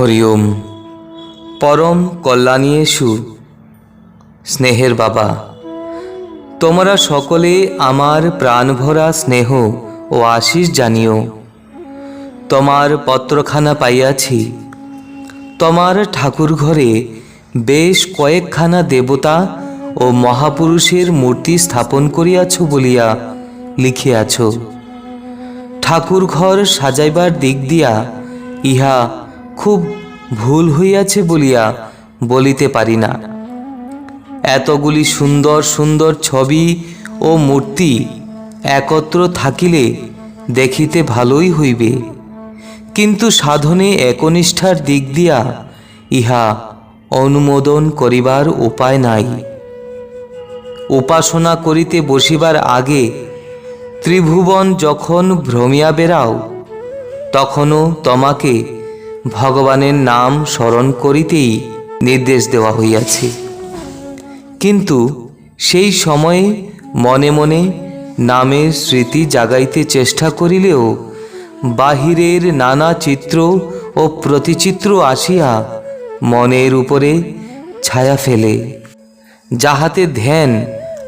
হরিওম, পরম কল্যাণীয়েশু স্নেহের বাবা। তোমরা সকলে আমার প্রাণভরা স্নেহ ও আশিস জানিও। তোমার পত্রখানা পাইয়াছি। তোমার ঠাকুর ঘরে বেশ কয়েকখানা দেবতা ও মহাপুরুষের মূর্তি স্থাপন করিয়াছ বলিয়া লিখিয়াছ। ঠাকুর ঘর সাজাইবার দিক দিয়া ইহা খুব ভুল হইয়াছে বলিয়া বলিতে পারি না। এতগুলি সুন্দর সুন্দর ছবি ও মূর্তি একত্র থাকিলে দেখিতে ভালোই হইবে। কিন্তু সাধনে একনিষ্ঠার দিক দিয়া ইহা অনুমোদন করিবার উপায় নাই। উপাসনা করিতে বসিবার আগে ত্রিভুবন যখন ভ্রমিয়া বেড়াও, তখনও তোমাকে ভগবানের নাম স্মরণ করিতেই নির্দেশ দেওয়া হইয়াছে। কিন্তু সেই সময়ে মনে মনে নামের স্মৃতি জাগাইতে চেষ্টা করিলেও বাহিরের নানা চিত্র ও প্রতিচিত্র আসিয়া মনের উপরে ছায়া ফেলে, যাহাতে ধ্যান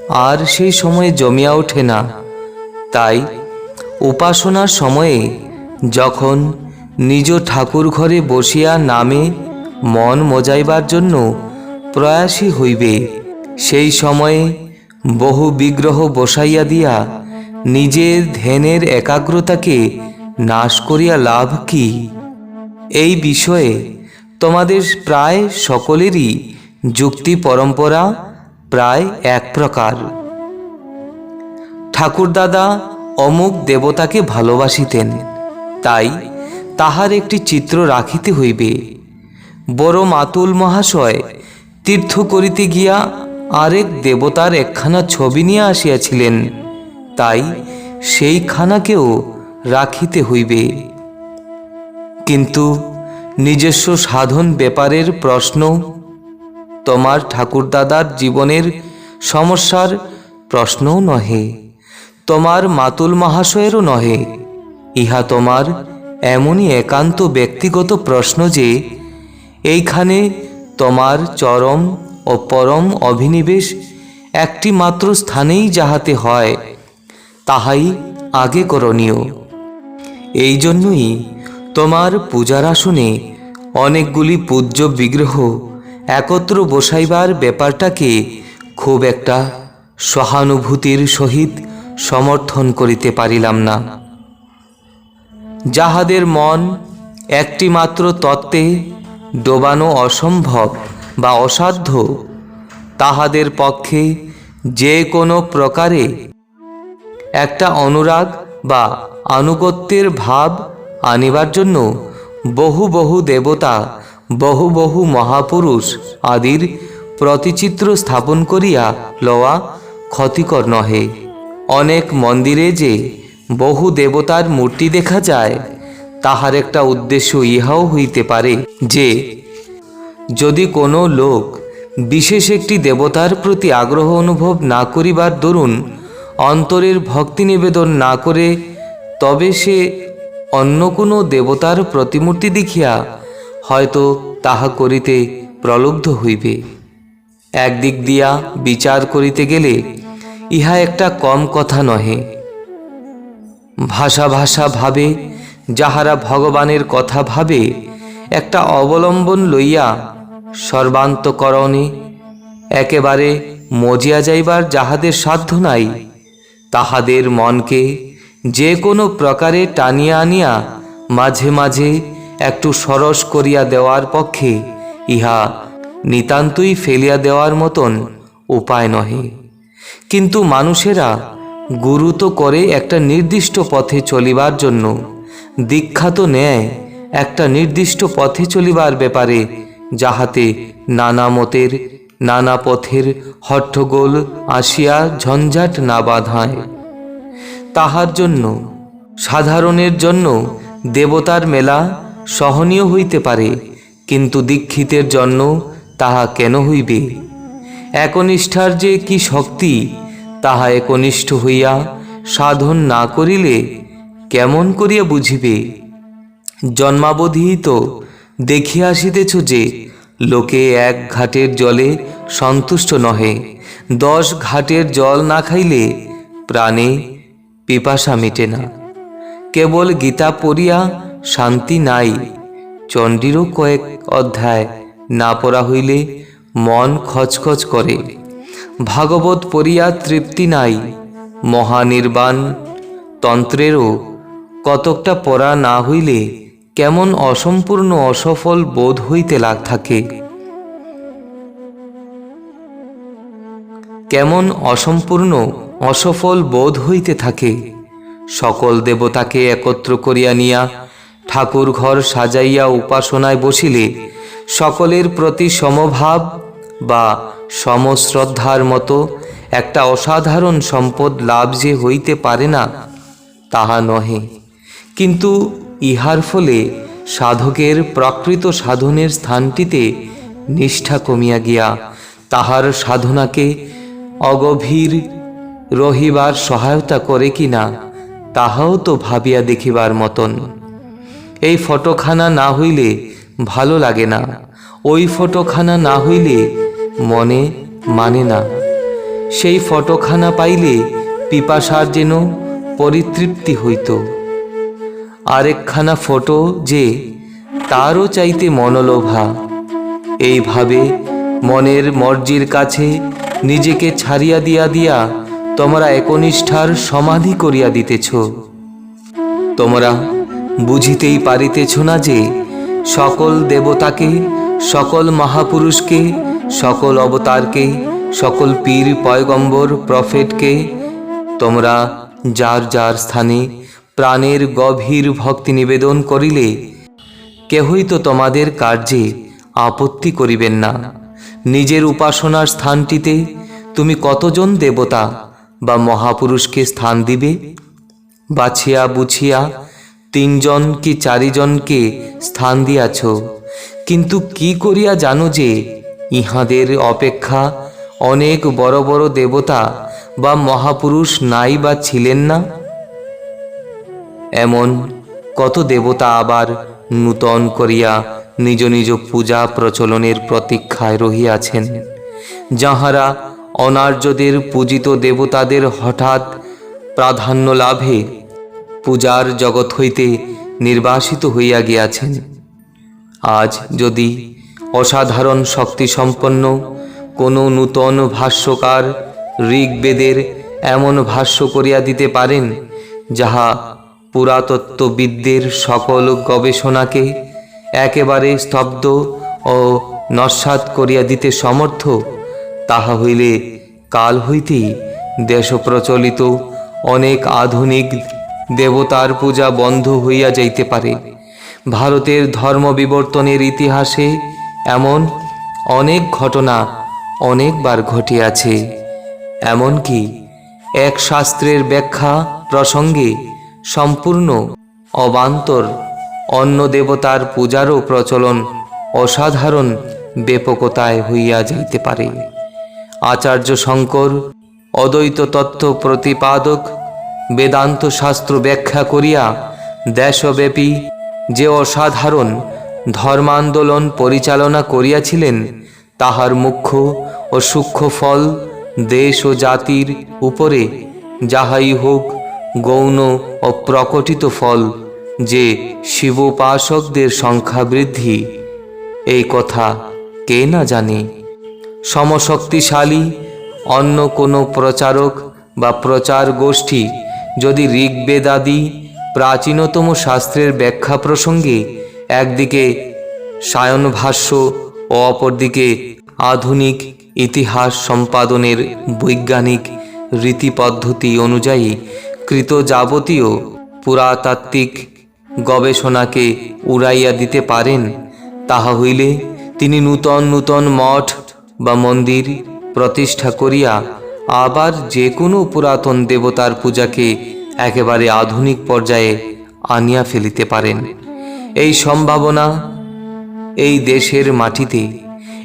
আর সেই সময়ে জমিয়া ওঠে না। তাই উপাসনার সময়ে যখন নিজ ঠাকুর ঘরে বসিয়া নামে মন মজাইবার জন্য প্রয়াসী হইবে। সেই সময়ে বহু বিগ্রহ বসাইয়া দিয়া নিজের ধ্যানের একাগ্রতাকে নাশ করিয়া লাভ কি? এই বিষয়ে তোমাদের প্রায় সকলেরই যুক্তি পরম্পরা প্রায় এক প্রকার। ঠাকুরদাদা অমুক দেবতাকে ভালোবাসিতেন, তাই তাহার একটি চিত্র রাখিতে হইবে। বড় মাতুল মহাশয়, তীর্থ করিতে গিয়া আরেক দেবতার একখানা ছবি নিয়ে আসিয়াছিলেন। তাই সেইখানাকেও রাখিতে হইবে। কিন্তু নিজস্ব সাধন ব্যাপারের প্রশ্ন, তোমার ঠাকুরদাদার জীবনের সমস্যার প্রশ্নও নহে, তোমার মাতুল মহাশয়েরও নহে, ইহা তোমার এমনই একান্ত ব্যক্তিগত প্রশ্ন যে, এইখানে তোমার চরম ও পরম অভিনিবেশ একটি মাত্র স্থানেই যাহাতে হয়, তাহাই আগে করণীয়। এই জন্যই তোমার পূজার আসনে অনেকগুলি পূজ্য বিগ্রহ একত্র বসাইবার ব্যাপারটাকে খুব একটা সহানুভূতির সহিত সমর্থন করিতে পারিলাম না। যাহাদের মন একটি মাত্র তত্ত্বে ডোবানো অসম্ভব বা অসাধ্য, তাহাদের পক্ষে যে কোনো প্রকারে একটা অনুরাগ বা আনুগত্যের ভাব আনিবার জন্য বহু বহু দেবতা, বহু বহু মহাপুরুষ আদির প্রতিচিত্র স্থাপন করিয়া লওয়া ক্ষতিকর নহে। অনেক মন্দিরে যে বহু দেবতার মূর্তি দেখা যায়। তাহার একটা উদ্দেশ্য ইহাও হইতে পারে যে, যদি কোনো লোক বিশেষ একটি দেবতার প্রতি আগ্রহ অনুভব না করিবার দরুন অন্তরের ভক্তি নিবেদন না করে, তবে সে অন্য কোনো দেবতার প্রতিমূর্তি দেখিয়া হয়তো তাহা করিতে প্রলুব্ধ হইবে। একদিক দিয়া বিচার করিতে গেলে ইহা একটা কম কথা নহে। ভাষা ভাষা ভাবে, যাহারা ভগবানের কথা ভাবে, একটা অবলম্বন লইয়া সর্বান্তকরণে একেবারে মজিয়া যাইবার যাহাদের সাধ্য নাই, তাহাদের মনকে যে কোনো প্রকারে টানিয়া আনিয়া মাঝে মাঝে একটু সরস করিয়া দেওয়ার পক্ষে ইহা নিতান্তই ফেলিয়া দেওয়ার মতন উপায় নহে। কিন্তু মানুষেরা গুরু তো করে একটা নির্দিষ্ট পথে চলিবার জন্য। দীক্ষাত নেয় একটা নির্দিষ্ট পথে চলিবার ব্যাপারে যাহাতে নানা মতের, নানা পথের হট্টগোল আসিয়া ঝঞ্ঝাট না বাঁধায়। তাহার জন্য, সাধারণের জন্য দেবতার মেলা সহনীয় হইতে পারে, কিন্তু দীক্ষিতের জন্য তাহা কেন হইবে? একনিষ্ঠার যে কি শক্তি তাহা একনিষ্ঠ হইয়া সাধন না করিলে কেমন করিয়া বুঝিবে? জন্মাবধি তো দেখিয়া আসিতেছ যে, লোকে এক ঘাটের জলে সন্তুষ্ট নহে, দশ ঘাটের জল না খাইলে প্রাণে পিপাসা মেটে না। কেবল গীতা পড়িয়া শান্তি নাই, চণ্ডীরও কয়েক অধ্যায় না পড়া হইলে মন খচখচ করে। ভাগবত পড়িয়া তৃপ্তি নাই। মহানির্বাণ, তন্ত্রেরও কতকটা পড়া না হইলে কেমন অসম্পূর্ণ অসফল বোধ হইতে লাগ থাকে। কেমন অসম্পূর্ণ অসফল বোধ হইতে থাকে। সকল দেবতাকে একত্র করিয়া নিয়া ঠাকুর ঘর সাজাইয়া উপাসনায় বসিলে সকলের প্রতি সমভাব বা সমশ্রদ্ধার মতো একটা অসাধারণ সম্পদ লাভ যে হইতে পারে না, তাহা নহে। কিন্তু ইহার ফলে সাধকের প্রকৃত সাধনের স্থানটিতে নিষ্ঠা কমিয়া গিয়া তাহার সাধনাকে অগভীর রহিবার সহায়তা করে কিনা, তাহাও তো ভাবিয়া দেখিবার মতন। এই ফটোখানা না হইলে ভালো লাগে না। ওই ফটোখানা না হইলে মনে মানে না। সেই ফটোখানা পাইলে পিপাসার যেন পরিতৃপ্তি হইত। আরেকখানা ফটো যে তারও চাইতে মনোলোভা। এইভাবে মনের মর্জির কাছে নিজেকে ছাড়িয়া দিয়া দিয়া তোমরা একনিষ্ঠার সমাধি করিয়া দিতেছ। তোমরা বুঝিতেই পারিতেছ না যে সকল দেবতাকে, সকল মহাপুরুষকে সকল অবতারকে, সকল পীর, পয়গম্বর, প্রফেটকে, তোমরা যার যার স্থানে প্রাণের গভীর ভক্তি নিবেদন করিলে, কেহই তো তোমাদের কার্যে আপত্তি করিবেন না। নিজের উপাসনার স্থানটিতে তুমি কতজন দেবতা বা মহাপুরুষকে স্থান দিবে? বাছিয়া বুছিয়া তিনজন কি চারিজনকে স্থান দিয়াছ? কিন্তু কি করিয়া জানো যে ইহাদের অপেক্ষা অনেক বড় বড় দেবতা বা মহাপুরুষ নাই বা ছিলেন না? এমন কত দেবতা আবার নূতন করিয়া নিজ নিজ পূজা প্রচলনের প্রতীক্ষায় রহিয়াছেন, যাহারা অনার্যদের পূজিত দেবতাদের হঠাৎ প্রাধান্য লাভে পূজার জগৎ হইতে নির্বাসিত হইয়া গিয়াছেন। আজ যদি অসাধারণ শক্তিসম্পন্ন, কোনো নূতন ভাষ্যকার ঋগ্বেদের এমন ভাষ্য করিয়া দিতে পারেন, যাহা পুরাতত্ত্ববিদদের সকল গবেষণাকে একেবারে স্তব্ধ ও নস্বাত করিয়া দিতে সমর্থ, তাহা হইলে কাল হইতেই দেশ প্রচলিত অনেক আধুনিক দেবতার পূজা বন্ধ হইয়া যাইতে পারে। ভারতের ধর্ম বিবর্তনের ইতিহাসে এমন অনেক ঘটনা অনেকবার ঘটিয়াছে। এমনকি এক শাস্ত্রের ব্যাখ্যা প্রসঙ্গে সম্পূর্ণ অবান্তর অন্য দেবতার পূজারও প্রচলন অসাধারণ ব্যাপকতায় হইয়া যাইতে পারে। আচার্য শঙ্কর, অদ্বৈত তত্ত্ব প্রতিপাদক, বেদান্ত শাস্ত্র ব্যাখ্যা করিয়া দেশব্যাপী যে অসাধারণ ধর্মান্দোলন পরিচালনা করিয়াছিলেন, তাহার মুখ্য ও সূক্ষ্ম ফল দেশ ও জাতির উপরে যাহাই হোক গৌণ ও প্রকটিত ফল যে শিবোপাসকদের সংখ্যা বৃদ্ধি। এই কথা কে না জানে? সমশক্তিশালী অন্য কোনো প্রচারক বা প্রচার গোষ্ঠী যদি ঋগ্বেদাদি প্রাচীনতম শাস্ত্রের ব্যাখ্যা প্রসঙ্গে একদিকে সায়ন ভাষ্য ও অপরদিকে আধুনিক ইতিহাস সম্পাদনের বৈজ্ঞানিক রীতি পদ্ধতি অনুযায়ী কৃত যাবতীয় পুরাতাত্ত্বিক গবেষণাকে উড়াইয়া দিতে পারেন, তাহা হইলে তিনি নূতন নূতন মঠ বা মন্দির প্রতিষ্ঠা করিয়া আবার যে কোনো পুরাতন দেবতার পূজাকে একেবারে আধুনিক পর্যায়ে আনিয়া ফেলিতে পারেন। এই সম্ভাবনা এই দেশের মাটিতে,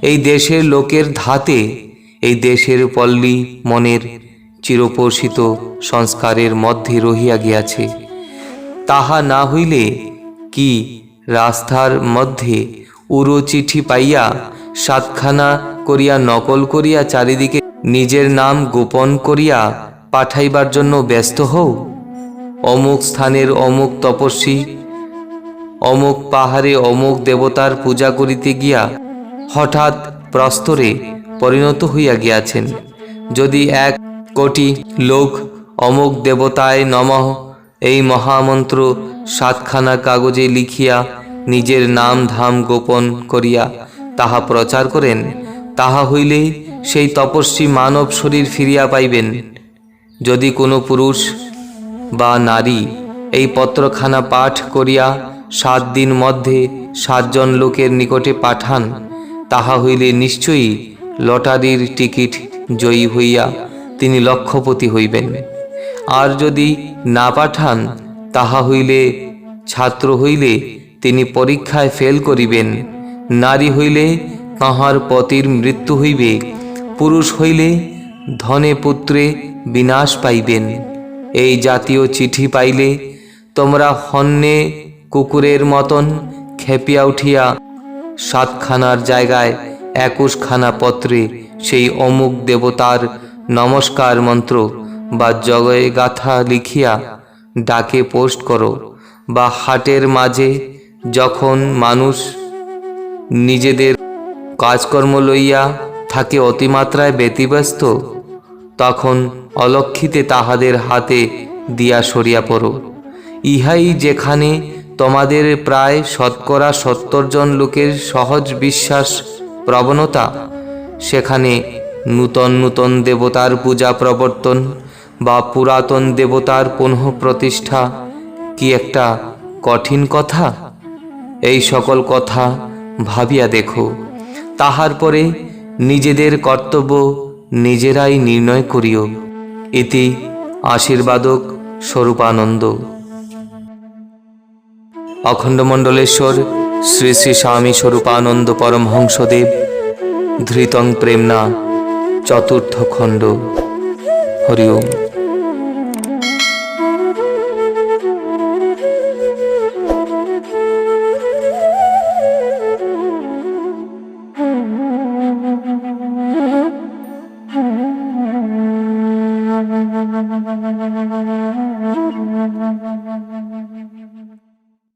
এই দেশের লোকের ধাতে, এই দেশের পল্লী মনের চিরপোষিত সংস্কারের মধ্যে রহিয়া গিয়াছে। তাহা না হইলে কি রাস্তার মধ্যে উড়ো চিঠি পাইয়া সাতখানা করিয়া নকল করিয়া চারিদিকে নিজের নাম গোপন করিয়া পাঠাইবার জন্য ব্যস্ত হও? অমুক স্থানের অমুক তপস্বী অমুক পাহাড়ে অমুক দেবতার পূজা করিতে গিয়া হঠাৎ প্রস্তরে পরিণত হইয়া গিয়াছেন। যদি এক কোটি লোক অমুক দেবতায় নমঃ, এই মহামন্ত্র সাতখানা কাগজে লিখিয়া নিজের নাম ধাম গোপন করিয়া তাহা প্রচার করেন, তাহা হইলে সেই তপস্বী মানব শরীর ফিরিয়া পাইবেন। যদি কোনো পুরুষ বা নারী এই পত্রখানা পাঠ করিয়া সাত দিন মধ্যে সাতজন লোকের নিকটে পাঠান, তাহা হইলে নিশ্চয়ই লটারির টিকিট জয়ী হইয়া তিনি লক্ষপতি হইবেন। আর যদি না পাঠান, তাহা হইলে ছাত্র হইলে তিনি পরীক্ষায় ফেল করিবেন, নারী হইলে তাহার পতির মৃত্যু হইবে, পুরুষ হইলে ধনে পুত্রে বিনাশ পাইবেন। এই জাতীয় চিঠি পাইলে তোমরা হন্যে কুকুরের মতন খেপিয়া উঠিয়া সাতখানার জায়গায় একুশখানা পত্রে সেই অমুক দেবতার নমস্কার মন্ত্র বা জগয়ে গাথা লিখিয়া ডাকে পোস্ট করো বা হাটের মাঝে যখন মানুষ নিজেদের কাজকর্ম লইয়া থাকে অতিমাত্রায় ব্যতিব্যস্ত, তখন অলক্ষিতে তাহাদের হাতে দিয়া সরিয়া পড়ো। ইহাই যেখানে তোমাদের প্রায় শতকরা সত্তর জন লোকের সহজ বিশ্বাস, প্রবণতা, সেখানে নূতন নূতন দেবতার পূজা প্রবর্তন বা পুরাতন দেবতার পুনঃ প্রতিষ্ঠা কি একটা কঠিন কথা? এই সকল কথা ভাবিয়া দেখো। তাহার পরে নিজেদের কর্তব্য নিজেরাই নির্ণয় করিও। ইতি আশীর্বাদক স্বরূপানন্দ। অখণ্ডমণ্ডলেশ্বর শ্রী শ্রী স্বামী স্বরূপানন্দ পরমহংসদেব ধৃতং প্রেমনা চতুর্থ খণ্ড হরি ওম।